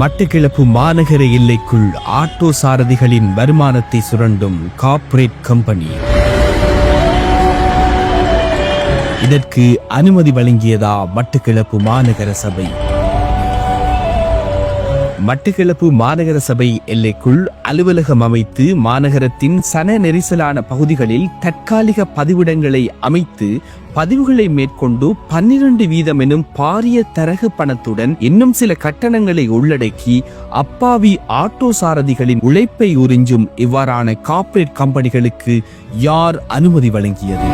மட்டக்கிழப்பு மாநகர எல்லைக்குள் ஆட்டோ சாரதிகளின் வருமானத்தை சுரண்டும் கார்ப்பரேட் கம்பெனி இதற்கு அனுமதி வழங்கியதா மட்டக்கிழப்பு மாநகர சபை. மட்டக்களப்பு மாநகர சபை எல்லைக்குள் அலுவலகம் அமைத்து மாநகரத்தின் சன நெரிசலான பகுதிகளில் தற்காலிக பதிவிடங்களை அமைத்து பதிவுகளை மேற்கொண்டு பன்னிரண்டு வீதம் எனும் பாரிய தரகு பணத்துடன் இன்னும் சில கட்டணங்களை உள்ளடக்கி அப்பாவி ஆட்டோ சாரதிகளின் உழைப்பை உறிஞ்சும் இவ்வாறான கார்ப்பரேட் கம்பெனிகளுக்கு யார் அனுமதி வழங்கியது?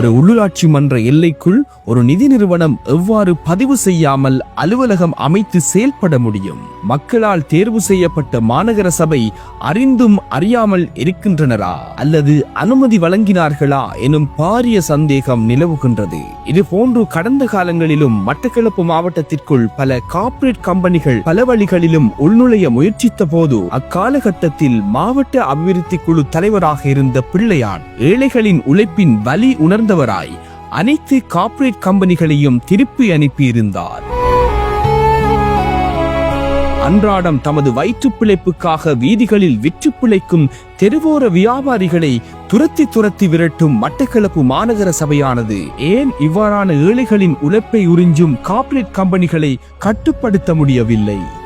ஒரு உள்ளூராட்சி மன்ற எல்லைக்குள் ஒரு நிதி நிறுவனம் எவ்வாறு பதிவு செய்யாமல் அலுவலகம் அமைத்து செயல்பட முடியும்? மக்களால் தேர்வு செய்யப்பட்ட மாநகர சபை அறிந்தும் அறியாமல் இருக்கின்றனரா? அல்லது அனுமதி வழங்கினார்களா எனும் பாரிய சந்தேகம் நிலவுகின்றது. இது போன்று கடந்த காலங்களிலும் மட்டக்களப்பு மாவட்டத்திற்குள் பல கார்ப்பரேட் கம்பெனிகள் பல வழிகளிலும் உள்நுழைய முயற்சித்த போது அக்காலகட்டத்தில் மாவட்ட அபிவிருத்தி குழு தலைவராக இருந்த பிள்ளையான் ஏழைகளின் உழைப்பின் வலி உணர்ந்தவராய் அனைத்து கார்ப்பரேட் கம்பெனிகளையும் திருப்பி அனுப்பியிருந்தார். அன்றாடம் தமது வயிற்றுப் பிழைப்புக்காக வீதிகளில் விற்று பிழைக்கும் தெருவோர வியாபாரிகளை துரத்தி துரத்தி விரட்டும் மட்டக்களப்பு மாநகர சபையானது ஏன் இவ்வாறான ஏழைகளின் உழைப்பை உறிஞ்சும் கார்ப்பரேட் கம்பெனிகளை கட்டுப்படுத்த முடியவில்லை?